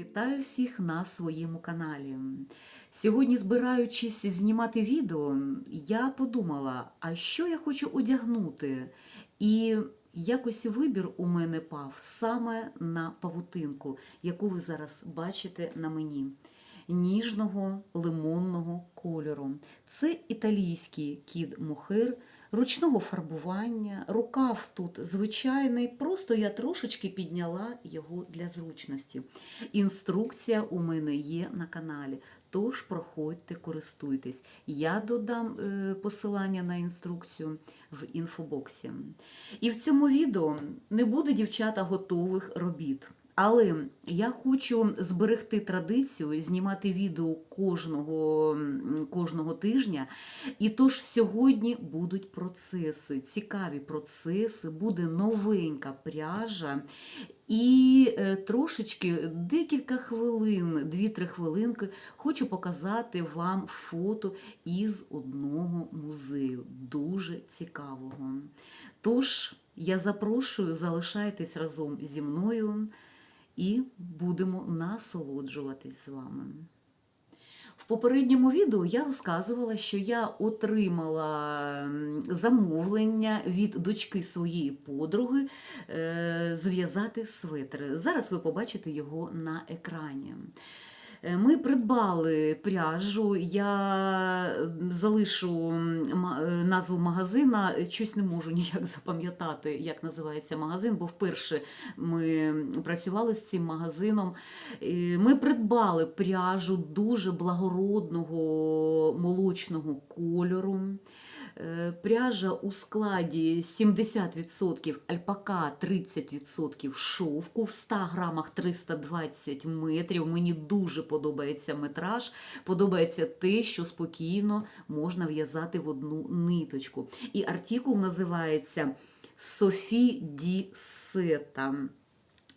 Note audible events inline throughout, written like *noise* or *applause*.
Вітаю всіх на своєму каналі. Сьогодні, збираючись знімати відео, я подумала, а що я хочу одягнути? І якось вибір у мене пав саме на павутинку, яку ви зараз бачите на мені. Ніжного лимонного кольору. Це італійський кід мохир ручного фарбування. Рукав тут звичайний, просто я трошечки підняла його для зручності. Інструкція у мене є на каналі. Тож проходьте, користуйтесь. Я додам е, посилання на інструкцію в інфобоксі. І в цьому відео не буде дівчата готових робіт. Але я хочу зберегти традицію знімати відео кожного, кожного тижня. І тож сьогодні будуть процеси, цікаві процеси, буде новенька пряжа. І е, трошечки декілька хвилин, 2-3 хвилинки, хочу показати вам фото із одного музею, дуже цікавого. Тож я запрошую, залишайтесь разом зі мною і будемо насолоджуватись з вами. В попередньому відео я розказувала, що я отримала замовлення від дочки своєї подруги е, зв'язати свитер. Зараз ви побачите його на екрані. Е, Ми придбали пряжу, я залишу е, назву магазина, щось не можу *laughs* ніяк запам'ятати, як називається магазин, бо вперше ми працювали з цим магазином. Ми придбали пряжу дуже благородного молочного кольору. Е, Пряжа у складі 70% альпака, 30% шовку, в 100 грамах 320 метрів. Мені дуже подобається метраж, подобається те, що спокійно можна в'язати в одну ниточку. І артикул називається Софі Ді Сета.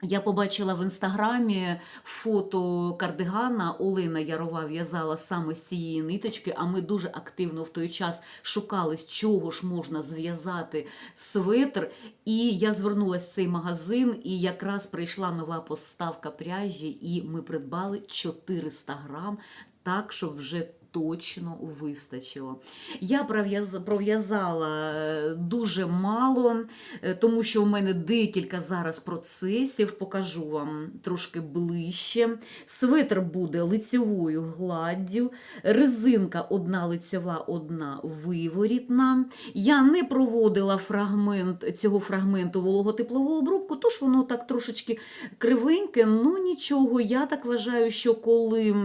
Я побачила в інстаграмі фото кардигана. Олена Ярова в'язала саме з цієї ниточки, а ми дуже активно в той час шукали, з чого ж можна зв'язати светр. І я звернулася в цей магазин, і якраз прийшла нова поставка пряжі, і ми придбали 400 грам, так, щоб вже точно вистачило. Я пров'язала е, дуже мало, е, тому що у мене декілька зараз процесів, покажу вам трошки ближче. Светр буде лицьовою гладдю, резинка одна лицьова, одна виворітна. Я не проводила фрагмент цього фрагменту вологотеплову обробку, тож воно так трошечки кривеньке, ну нічого. Я так вважаю, що коли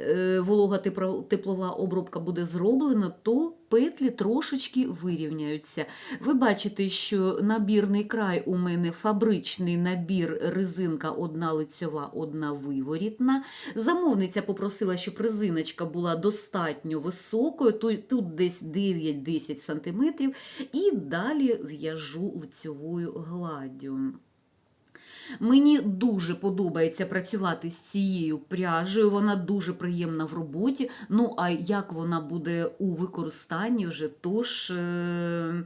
е, волога тепро- теплова обробка буде зроблена, то петлі трошечки вирівняються. Ви бачите, що набірний край у мене фабричний набір, резинка одна лицьова, одна виворітна. Замовниця попросила, щоб резиночка була достатньо високою, тут десь 9-10 см, і далі в'яжу лицьовою гладдю. Мені дуже подобається працювати з цією пряжею, вона дуже приємна в роботі. Ну, а як вона буде у використанні вже, тож е,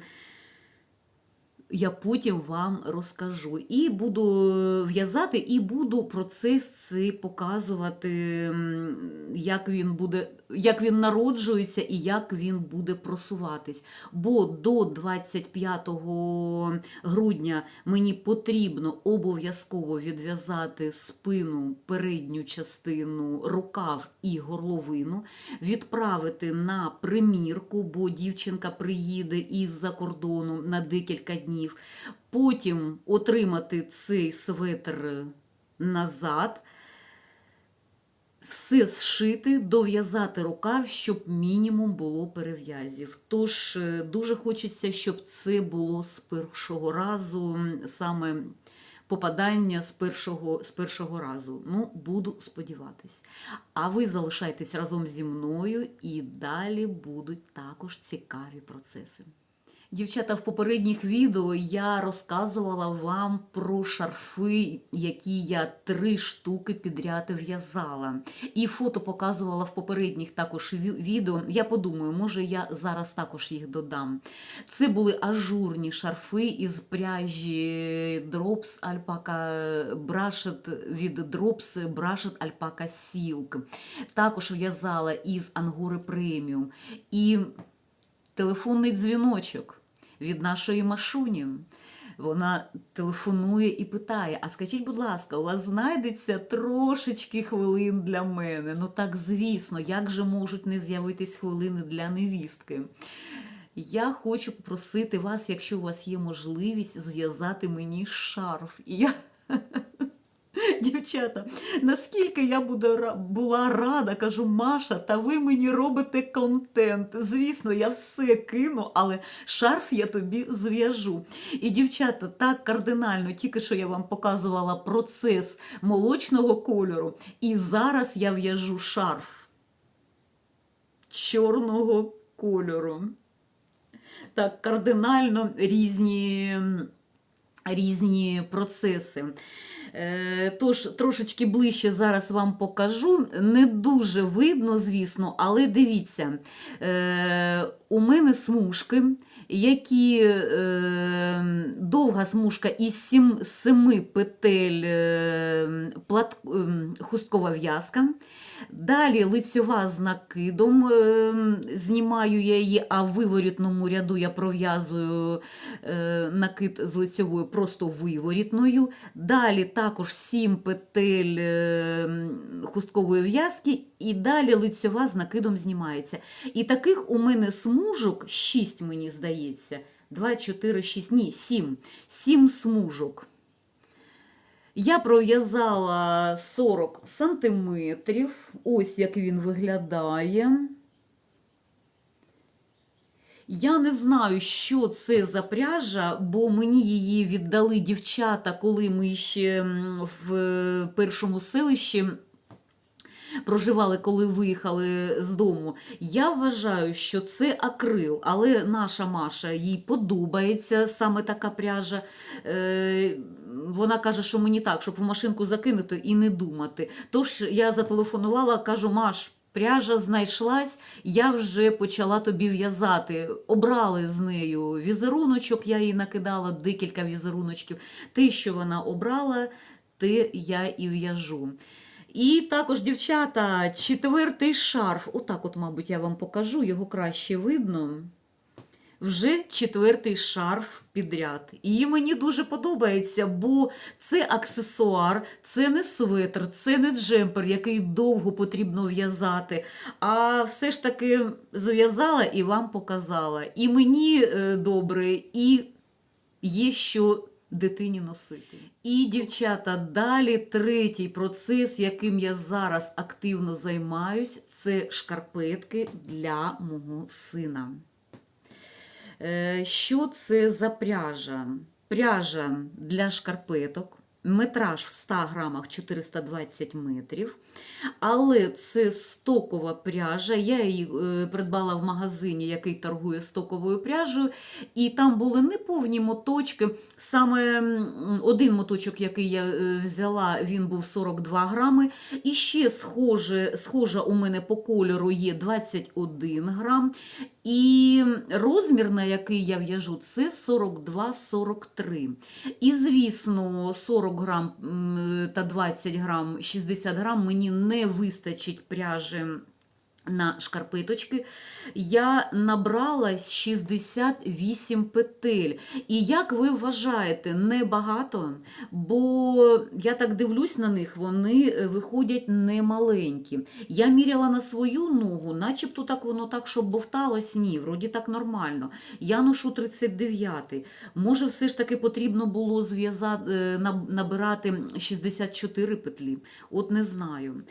я потім вам розкажу. І буду в'язати, і буду процеси показувати, як він буде, як він народжується і як він буде просуватись. Бо до 25 грудня мені потрібно обов'язково відв'язати спину, передню частину, рукав і горловину, відправити на примірку, бо дівчинка приїде із-за кордону на декілька днів. Потім отримати цей светр назад. Все зшити, дов'язати рукав, щоб мінімум було перев'язів. Тож е, дуже хочеться, щоб це було з першого разу, саме попадання з першого, з першого разу. Ну, буду сподіватись. А ви залишайтесь разом зі мною і далі будуть також цікаві процеси. Дівчата, в попередніх відео я розказувала вам про шарфи, які я три штуки підряд в'язала. І фото показувала в попередніх також відео. Я подумаю, може я зараз також їх додам. Це були ажурні шарфи із пряжі Drops Alpaca Brushed від Drops Brushed Alpaca Silk. Також в'язала із Ангори Преміум. І телефонний дзвіночок від нашої Машуні. Вона телефонує і питає: А скажіть, будь ласка, у вас знайдеться трошечки хвилин для мене? Ну так, звісно, як же можуть не з'явитись хвилини для невістки? Я хочу попросити вас, якщо у вас є можливість, зв'язати мені шарф. І я Дівчата, наскільки я буду, була рада, кажу, Маша, та ви мені робите контент. Звісно, я все кину, але шарф я тобі зв'яжу. І дівчата, так кардинально, тільки що я вам показувала процес молочного кольору, і зараз я в'яжу шарф чорного кольору. Так, кардинально різні, різні процеси. Е, Тож трошечки ближче зараз вам покажу. Не дуже видно, звісно, але дивіться, е, у мене смужки, які е, довга смужка із семи петель плат, е, хусткова в'язка. Далі лицьова з накидом, е, знімаю я її, а в виворітному ряду я пров'язую е, накид з лицьовою просто виворітною. Далі також 7 петель е, хусткової в'язки, і далі лицьова з накидом знімається. І таких у мене смужок 6, мені здається. 2, 4, 6, ні, 7. 7 смужок. Я пров'язала 40 сантиметрів. Ось як він виглядає. Я не знаю, що це за пряжа, бо мені її віддали дівчата, коли ми ще в першому селищі проживали, коли виїхали з дому. Я вважаю, що це акрил, але наша Маша їй подобається саме така пряжа. Е, вона каже, що мені так, щоб в машинку закинути і не думати. Тож я зателефонувала, кажу, Маш. Пряжа знайшлась, я вже почала тобі в'язати. Обрали з нею візеруночок, я їй накидала декілька візеруночків. Те, що вона обрала, те я і в'яжу. І також, дівчата, четвертий шарф. Отак, от, мабуть, я вам покажу, його краще видно. Вже четвертий шарф підряд. І мені дуже подобається, бо це аксесуар, це не светр, це не джемпер, який довго потрібно в'язати. А все ж таки зв'язала і вам показала. І мені е, добре, і є що дитині носити. І, дівчата, далі третій процес, яким я зараз активно займаюсь, це шкарпетки для мого сина. Е, Що це за пряжа? Пряжа для шкарпеток. Метраж в 100 грамах 420 метрів. Але це стокова пряжа. Я її е, придбала в магазині, який торгує стоковою пряжею. І там були неповні моточки. Саме один моточок, який я е, взяла, він був 42 грами. І ще схоже, схожа у мене по кольору є 21 грам. І розмір, на який я в'яжу, це 42-43. І, звісно, 40 грам та 20 грам, 60 грам мені не вистачить пряжі на шкарпеточки. Я набрала 68 петель. І як ви вважаєте, небагато, бо я так дивлюсь на них, вони е, виходять немаленькі. Я міряла на свою ногу, начебто так воно так, щоб бовталось, ні, вроді так нормально. Я ношу 39. Може, все ж таки потрібно було зв'язати, е, набирати 64 петлі. От не знаю.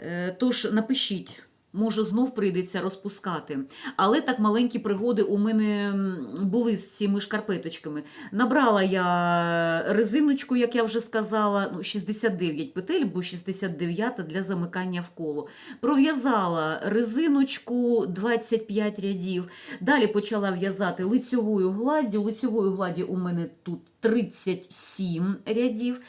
Е, Тож напишіть. Може, знов прийдеться розпускати. Але так маленькі пригоди у мене були з цими шкарпеточками. Набрала я резиночку, як я вже сказала, ну, 69 петель, бо 69 для замикання в коло. Пров'язала резиночку 25 рядів. Далі почала в'язати лицьовою гладдю. Лицьової гладді у мене тут 37 рядів.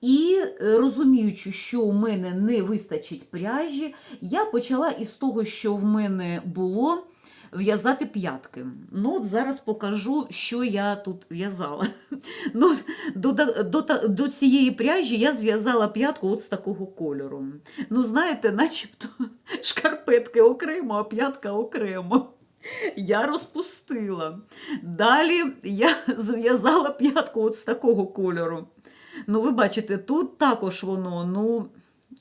І е, розуміючи, що у мене не вистачить пряжі, я почала із того, що в мене було, в'язати п'ятки. Ну, от зараз покажу, що я тут в'язала. *laughs* Ну, до, до, до цієї пряжі я зв'язала п'ятку от з такого кольору. Ну, знаєте, начебто *laughs* шкарпетки окремо, а п'ятка окремо. *laughs* Я розпустила. Далі я зв'язала п'ятку от з такого кольору. Ну, ви бачите, тут також воно, ну,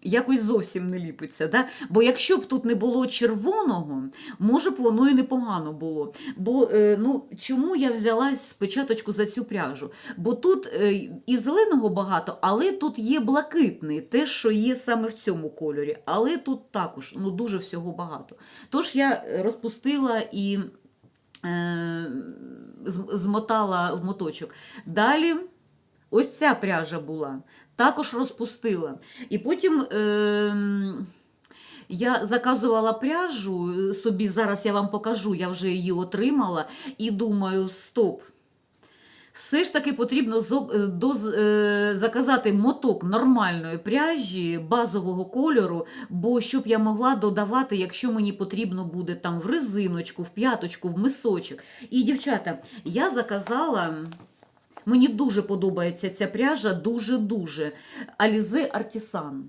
якось зовсім не ліпиться. Да? Бо якщо б тут не було червоного, може б воно і непогано було. Бо е, ну, чому я взялась спочатку за цю пряжу? Бо тут е, і зеленого багато, але тут є блакитний, те, що є саме в цьому кольорі. Але тут також ну, дуже всього багато. Тож я розпустила і е, змотала в моточок. Далі. Ось ця пряжа була, також розпустила. І потім е, я заказувала пряжу е, собі, зараз я вам покажу, я вже її отримала, і думаю, стоп. Все ж таки потрібно е, е, заказати моток нормальної пряжі базового кольору, бо щоб я могла додавати, якщо мені потрібно буде там в резиночку, в п'яточку, в мисочок. І, дівчата, я заказала. Мені дуже подобається ця пряжа, дуже-дуже. Алізе Artisan.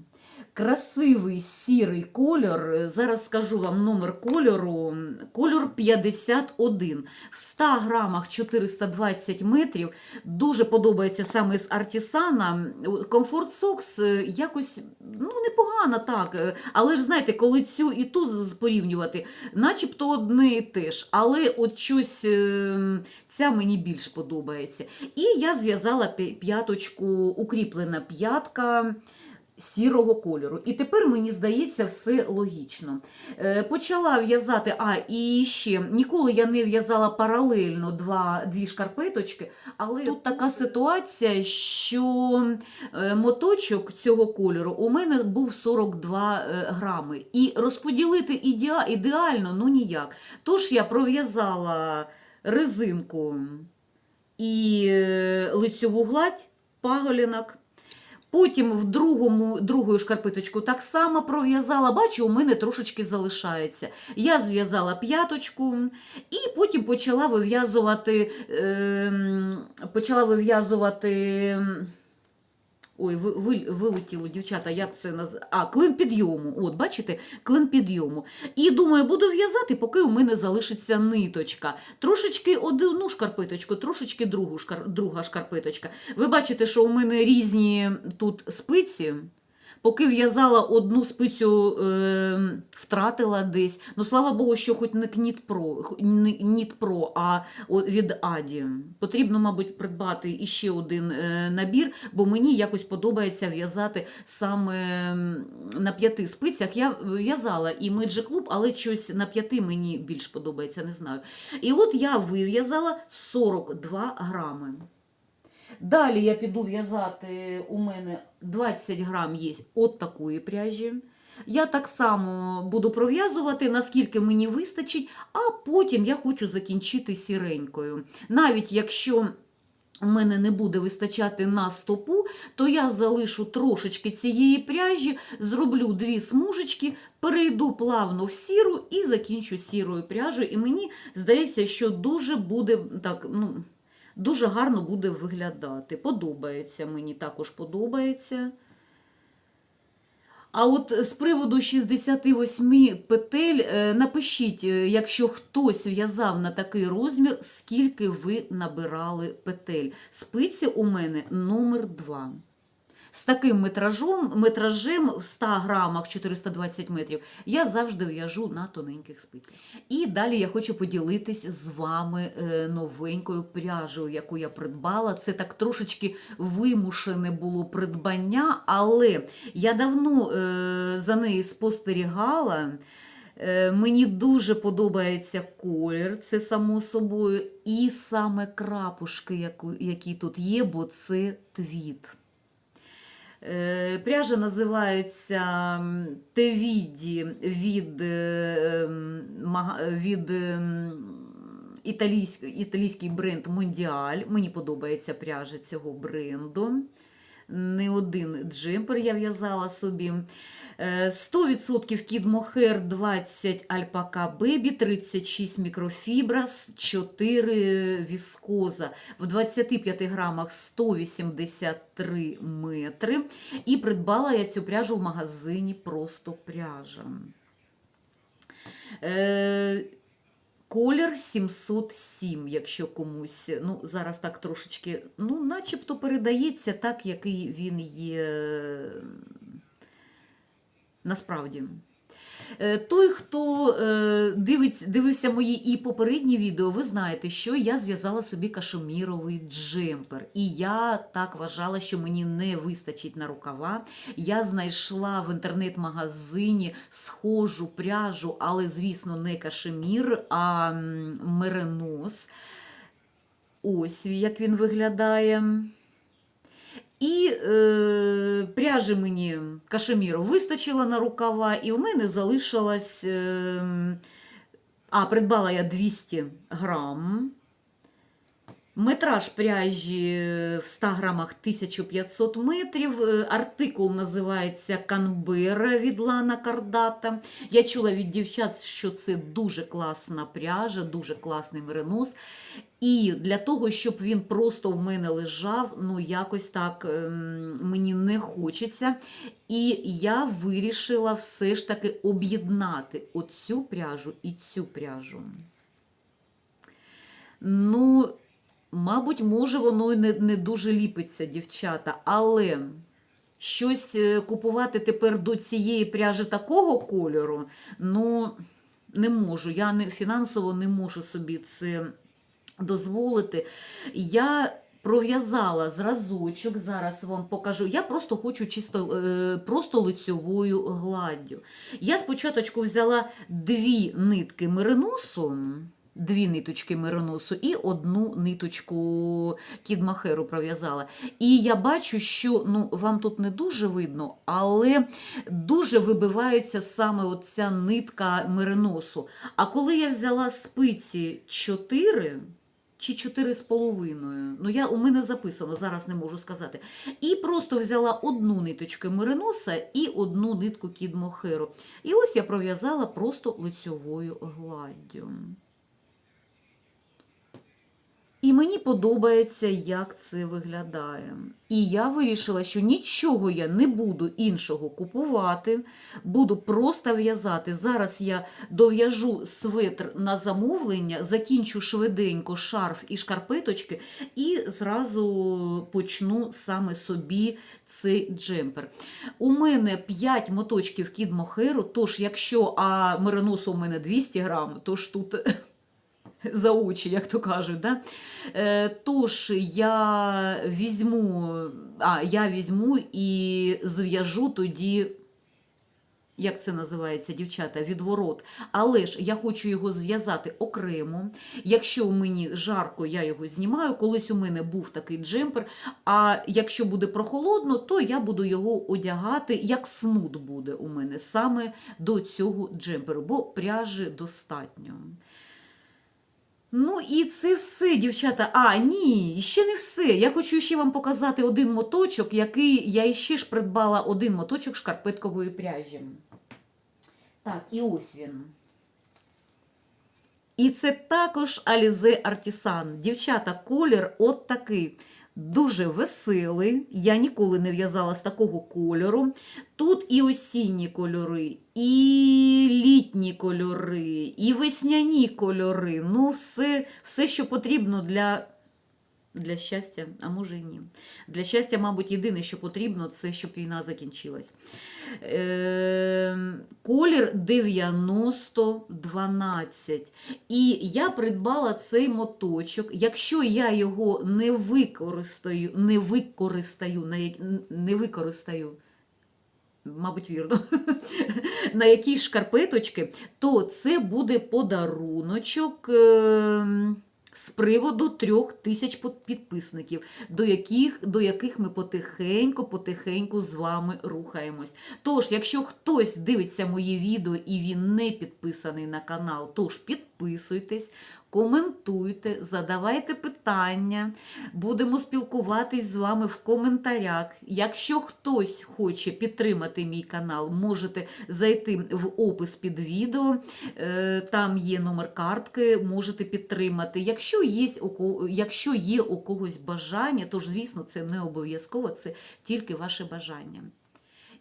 Красивий сірий кольор. Зараз скажу вам номер кольору. Кольор 51. В 100 грамах 420 метрів. Дуже подобається саме з Артісана. Комфорт Сокс е, якось ну, непогано так. е, Але ж знаєте, коли цю і ту порівнювати, начебто одне і те ж. Але от щось е, ця мені більш подобається. І я зв'язала п'яточку, укріплена п'ятка сірого кольору. І тепер мені здається все логічно. Е, почала в'язати, а і ще ніколи я не в'язала паралельно два, дві шкарпеточки, але тут така ситуація, що е, моточок цього кольору у мене був 42 е, грами. І розподілити ідеа, ідеально ну ніяк. Тож я пров'язала резинку і лицьову гладь паголінок. Потім в другому, другою шкарпеточку так само пров'язала. Бачу, у мене трошечки залишається. Я зв'язала п'яточку і потім почала вив'язувати, ем, почала вив'язувати. Ой, ви, ви, вилетіло, дівчата, як це наз... А, клин підйому. От, бачите, клин підйому. І думаю, буду в'язати, поки у мене залишиться ниточка. Трошечки одну шкарпеточку, трошечки другу шкар... друга шкарпеточка. Ви бачите, що у мене різні тут спиці. Поки в'язала одну спицю, е, втратила десь. Ну, слава Богу, що хоч не Кніт Про, не Knit а від Аді. Потрібно, мабуть, придбати іще один е, набір, бо мені якось подобається в'язати саме на п'яти спицях. Я в'язала і Magic Loop, але щось на п'яти мені більш подобається, не знаю. І от я вив'язала 42 грами. Далі я піду в'язати, у мене 20 грам є от такої пряжі. Я так само буду пров'язувати, наскільки мені вистачить, а потім я хочу закінчити сіренькою. Навіть якщо у мене не буде вистачати на стопу, то я залишу трошечки цієї пряжі, зроблю дві смужечки, перейду плавно в сіру і закінчу сірою пряжею. І мені здається, що дуже буде так, ну, дуже гарно буде виглядати. Подобається, мені також подобається. А от з приводу 68 петель, е, напишіть, е, якщо хтось в'язав на такий розмір, скільки ви набирали петель. Спиці у мене номер 2. З таким метражом, метражем в 100 грамах 420 метрів я завжди в'яжу на тоненьких спицях. І далі я хочу поділитись з вами е, новенькою пряжею, яку я придбала. Це так трошечки вимушене було придбання, але я давно е, за нею спостерігала. Е, Мені дуже подобається колір, це само собою, і саме крапушки, які тут є, бо це твіт. Е, Пряжа називається Тевіді від, е, ем, від італійський італійський бренд Мондіаль. Мені подобається пряжа цього бренду. Не один джемпер я в'язала собі. Е, 100% кід Мохер, 20 альпака бебі, 36 мікрофібра, 4 віскоза. В 25 грамах 183 метри. І придбала я цю пряжу в магазині просто пряжа. Колір 707, якщо комусь. Ну, зараз так трошечки, ну, начебто передається так, який він є насправді. Е, Той, хто е, дивить, дивився мої і попередні відео, ви знаєте, що я зв'язала собі кашеміровий джемпер. І я так вважала, що мені не вистачить на рукава. Я знайшла в інтернет-магазині схожу пряжу, але, звісно, не кашемір, а меренос. Ось як він виглядає. І е, пряжі мені кашеміру вистачило на рукава, і в мене залишилось. Е, а, придбала я 200 грам. Метраж пряжі в 100 грамах 1500 метрів. Е, Артикул називається Канбера від Лана Кардата. Я чула від дівчат, що це дуже класна пряжа, дуже класний меринос. І для того, щоб він просто в мене лежав, ну якось так ем, мені не хочеться. І я вирішила все ж таки об'єднати оцю пряжу і цю пряжу. Ну, мабуть, може, воно і не, не дуже ліпиться, дівчата, але щось е, купувати тепер до цієї пряжі такого кольору, ну, не можу. Я не, фінансово не можу собі це дозволити. Я пров'язала зразочок, зараз вам покажу. Я просто хочу чисто е, просто лицьовою гладдю. Я спочатку взяла дві нитки мериносу. Дві ниточки мериносу і одну ниточку кідмахеру пров'язала. І я бачу, що ну, вам тут не дуже видно, але дуже вибивається саме оця нитка мериносу. А коли я взяла спиці 4 чи 4,5, ну я, у мене записано, зараз не можу сказати. І просто взяла одну ниточку мериноса і одну нитку кідмохеру. І ось я пров'язала просто лицьовою гладдю. І мені подобається, як це виглядає. І я вирішила, що нічого я не буду іншого купувати, буду просто в'язати. Зараз я дов'яжу светр на замовлення, закінчу швиденько шарф і шкарпеточки, і зразу почну саме собі цей джемпер. У мене 5 моточків кід мохеру, тож якщо а мериносу у мене 200 грам, тож тут *laughs* за очі, як то кажуть. Да? Е, Тож я візьму, а, я візьму і зв'яжу тоді. Як це називається, дівчата, відворот. Але ж я хочу його зв'язати окремо. Якщо мені жарко, я його знімаю. Колись у мене був такий джемпер. А якщо буде прохолодно, то я буду його одягати, як снуд буде у мене саме до цього джемперу, бо пряжі достатньо. Ну і це все, дівчата. А, ні, ще не все. Я хочу ще вам показати один моточок, який я іще ж придбала один моточок шкарпеткової пряжі. Так, і ось він. І це також Алізе Артісан. Дівчата, колір от такий. Дуже веселий. Я ніколи не в'язала з такого кольору. Тут і осінні кольори, і літні кольори, і весняні кольори. Ну, все, все що потрібно для. Для щастя, а може і ні. Для щастя, мабуть, єдине, що потрібно, це щоб війна закінчилась. Е, колір 9012. І я придбала цей моточок. Якщо я його не використаю, не використаю, не використаю, мабуть, вірно, *laughs* на якісь шкарпеточки, то це буде подаруночок. ем, З приводу трьох тисяч підписників, до яких, до яких ми потихеньку, потихеньку з вами рухаємось. Тож, якщо хтось дивиться мої відео і він не підписаний на канал, тож підписуйтесь, коментуйте, задавайте питання, будемо спілкуватись з вами в коментарях. Якщо хтось хоче підтримати мій канал, можете зайти в опис під відео, е, там є номер картки, можете підтримати. Якщо є, якщо є у когось бажання, то ж, звісно, це не обов'язково, це тільки ваше бажання.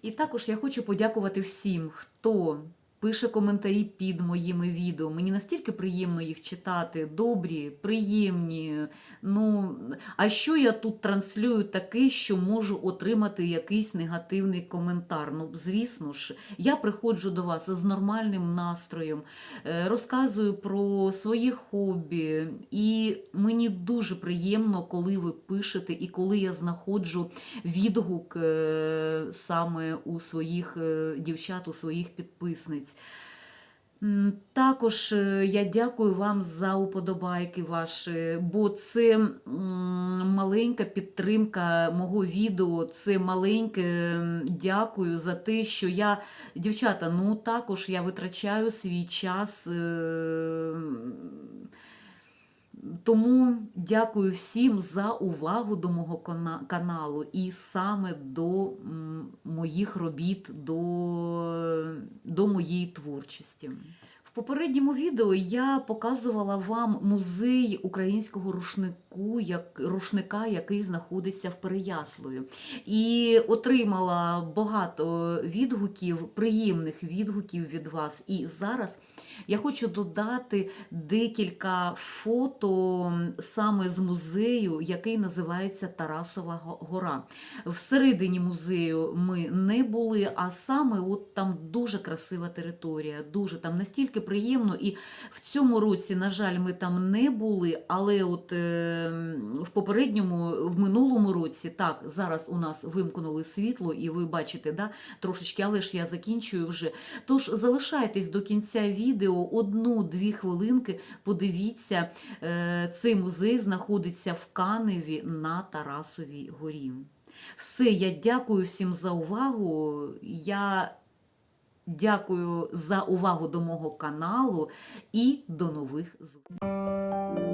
І також я хочу подякувати всім, хто пише коментарі під моїми відео. Мені настільки приємно їх читати, добрі, приємні. Ну, а що я тут транслюю таке, що можу отримати якийсь негативний коментар? Ну, звісно ж, я приходжу до вас з нормальним настроєм, е, розказую про свої хобі, і мені дуже приємно, коли ви пишете і коли я знаходжу відгук е, саме у своїх е, дівчат, у своїх підписниць. М, Також е, я дякую вам за уподобайки ваші, бо це маленька підтримка мого відео, це маленьке дякую за те, що я, дівчата, ну також я витрачаю свій час. Тому дякую всім за увагу до мого каналу і саме до моїх робіт, до, до моєї творчості. В попередньому відео я показувала вам музей українського рушнику, як, рушника, який знаходиться в Переяславі. І отримала багато відгуків, приємних відгуків від вас. І зараз я хочу додати декілька фото саме з музею, який називається Тарасова гора. Всередині музею ми не були, а саме от там дуже красива територія, дуже там настільки приємно. І в цьому році, на жаль, ми там не були, але от е, в попередньому, в минулому році, так, зараз у нас вимкнули світло, і ви бачите, да, трошечки, але ж я закінчую вже. Тож залишайтесь до кінця відео, одну-дві хвилинки, подивіться, е, цей музей знаходиться в Каневі на Тарасовій горі. Все, я дякую всім за увагу. Я дякую за увагу до мого каналу і до нових зустрічей.